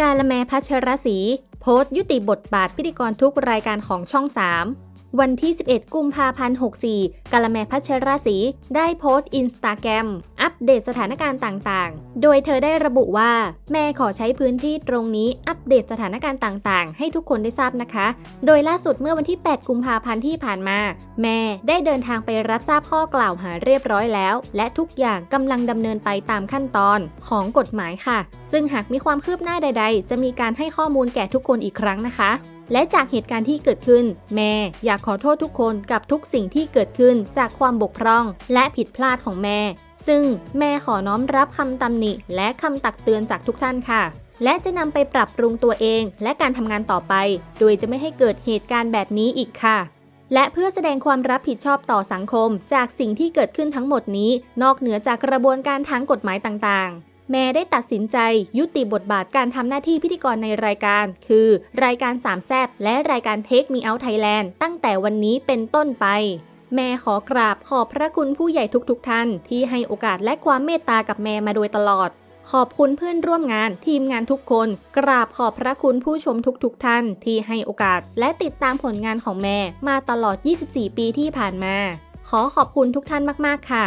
กาละแมพัชรศรีโพสต์ยุติบทบาทพิธีกรทุกรายการของช่อง 3 วันที่ 11 กุมภาพันธ์ 64 กาละแมพัชราศีได้โพสต์อินสตาแกรมอัปเดตสถานการณ์ต่างๆ โดยเธอได้ระบุว่า แม่ขอใช้พื้นที่ตรงนี้อัปเดตสถานการณ์ต่างๆ ให้ทุกคนได้ทราบนะคะ โดยล่าสุดเมื่อวันที่ 8 กุมภาพันธ์ที่ผ่านมา แม่ได้เดินทางไปรับทราบข้อกล่าวหาเรียบร้อยแล้ว และทุกอย่างกำลังดำเนินไปตามขั้นตอนของกฎหมายค่ะ ซึ่งหากมีความคืบหน้าใด ๆ จะมีการให้ข้อมูลแก่ทุกคนอีกครั้งนะคะ และจากเหตุการณ์ที่เกิดขึ้น แม่อยากขอโทษทุกคนกับทุกสิ่งที่เกิดขึ้นจากความบกพร่อง และผิดพลาดของแม่ ซึ่งแม่ขอน้อมรับคำตำหนิ และคำตักเตือนจากทุกท่านค่ะ และจะนำไปปรับปรุงตัวเอง และการทำงานต่อไป โดยจะไม่ให้เกิดเหตุการณ์แบบนี้อีกค่ะและเพื่อแสดงความรับผิดชอบต่อสังคม จากสิ่งที่เกิดขึ้นทั้งหมดนี้ นอกเหนือจากกระบวนการทางกฎหมายต่างๆ แม่ได้ตัดสินใจยุติบทบาทการทำหน้าที่พิธีกรในรายการ คือ รายการสามแซบและรายการเทคมีเอาไทยแลนด์ตั้งแต่วันนี้เป็นต้นไป แม่ขอกราบขอบพระคุณผู้ใหญ่ทุกๆทท่าน ที่ให้โอกาสและความเมตตากับแม่มาโดยตลอด ขอบคุณเพื่อนร่วมงาน ทีมงานทุกคน กราบขอบพระคุณผู้ชมทุกๆทท่าน ที่ให้โอกาส และติดตามผลงานของแม่มาตลอด 24 ปีที่ผ่านมา ขอขอบคุณทุกท่านมากๆค่ะ